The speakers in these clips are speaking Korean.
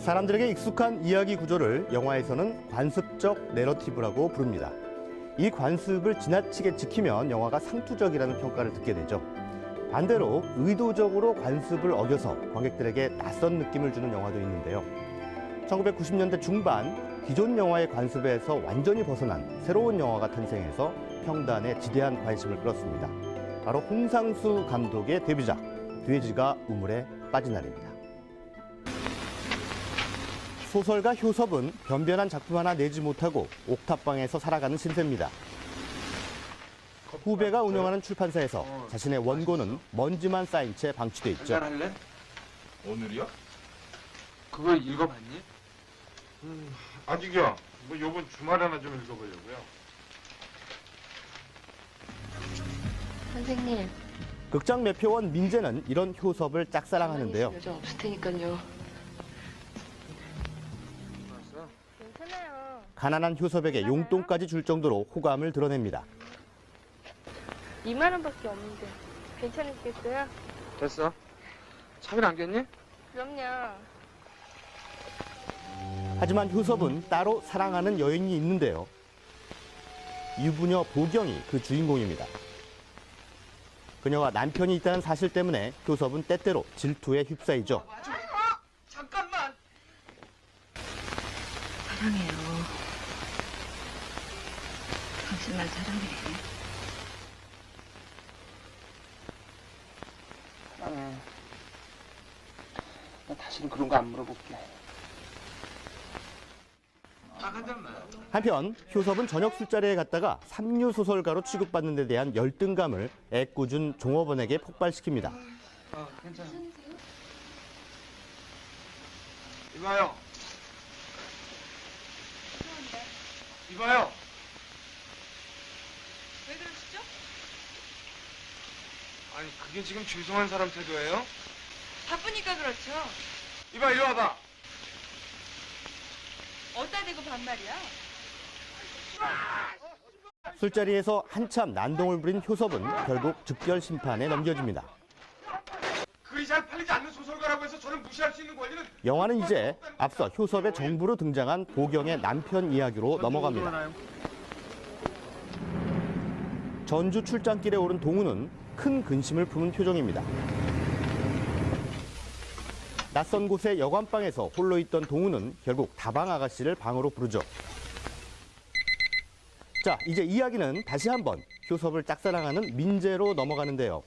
사람들에게 익숙한 이야기 구조를 영화에서는 관습적 내러티브라고 부릅니다. 이 관습을 지나치게 지키면 영화가 상투적이라는 평가를 듣게 되죠. 반대로 의도적으로 관습을 어겨서 관객들에게 낯선 느낌을 주는 영화도 있는데요. 1990년대 중반 기존 영화의 관습에서 완전히 벗어난 새로운 영화가 탄생해서 평단에 지대한 관심을 끌었습니다. 바로 홍상수 감독의 데뷔작 돼지가 우물에 빠진 날입니다. 소설가 효섭은 변변한 작품 하나 내지 못하고 옥탑방에서 살아가는 신세입니다. 후배가 운영하는 출판사에서 자신의 원고는 먼지만 쌓인 채 방치돼 있죠. 한잔 할래? 오늘이요? 그거 읽어봤니? 아직이요. 뭐 요번 주말에나 좀 읽어보려고요. 선생님, 극장 매표원 민재는 이런 효섭을 짝사랑하는데요. 여자 없을 테니까요. 괜찮아요. 가난한 효섭에게 용돈까지 줄 정도로 호감을 드러냅니다. 2만 원밖에 없는데 괜찮으시겠어요? 됐어. 차비는 안 겠니? 그럼요. 하지만 효섭은 따로 사랑하는 여인이 있는데요. 유부녀 보경이 그 주인공입니다. 그녀와 남편이 있다는 사실 때문에 효섭은 때때로 질투에 휩싸이죠. 사랑해요. 당신 날 사랑해. 아, 나 다시는 그런 거 안 물어볼게. 한편 효섭은 저녁 술자리에 갔다가 삼류 소설가로 취급받는 데 대한 열등감을 애꿎은 종업원에게 폭발시킵니다. 어, 괜찮아. 이봐요. 이봐요. 왜 그러시죠? 아니 그게 지금 죄송한 사람 태도예요? 바쁘니까 그렇죠. 이봐 이리 와봐. 어디다 대고 반말이야? 술자리에서 한참 난동을 부린 효섭은 결국 즉결 심판에 넘겨집니다. 소설가라고 해서 저를 무시할 수 있는 권리는 영화는 이제 앞서 효섭의 정부로 등장한 보경의 남편 이야기로 넘어갑니다. 전주 출장길에 오른 동우는 큰 근심을 품은 표정입니다. 낯선 곳의 여관방에서 홀로 있던 동우는 결국 다방 아가씨를 방으로 부르죠. 자, 이제 이야기는 다시 한번 효섭을 짝사랑하는 민재로 넘어가는데요.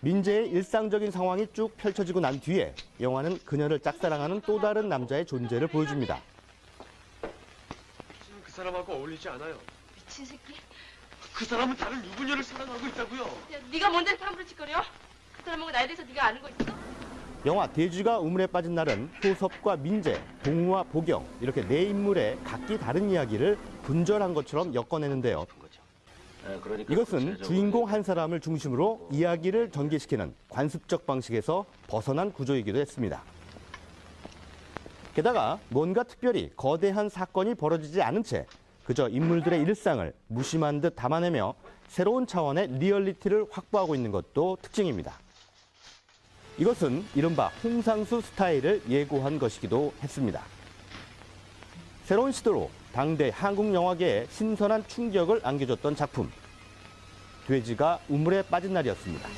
민재의 일상적인 상황이 쭉 펼쳐지고 난 뒤에 영화는 그녀를 짝사랑하는 또 다른 남자의 존재를 보여줍니다. 지금 그 사람하고 어울리지 않아요. 미친 새끼. 그 사람은 다른 유부녀를 사랑하고 있다고요. 야, 네가 뭔데 함부로 짓거려? 그 사람하고 나에 대해서 네가 아는 거 있어? 영화 돼지가 우물에 빠진 날은 효섭과 민재, 동우와 보경 이렇게 네 인물의 각기 다른 이야기를 분절한 것처럼 엮어내는데요. 이것은 주인공 한 사람을 중심으로 이야기를 전개시키는 관습적 방식에서 벗어난 구조이기도 했습니다. 게다가 뭔가 특별히 거대한 사건이 벌어지지 않은 채 그저 인물들의 일상을 무심한 듯 담아내며 새로운 차원의 리얼리티를 확보하고 있는 것도 특징입니다. 이것은 이른바 홍상수 스타일을 예고한 것이기도 했습니다. 새로운 시도로 당대 한국 영화계에 신선한 충격을 안겨줬던 작품. 돼지가 우물에 빠진 날이었습니다.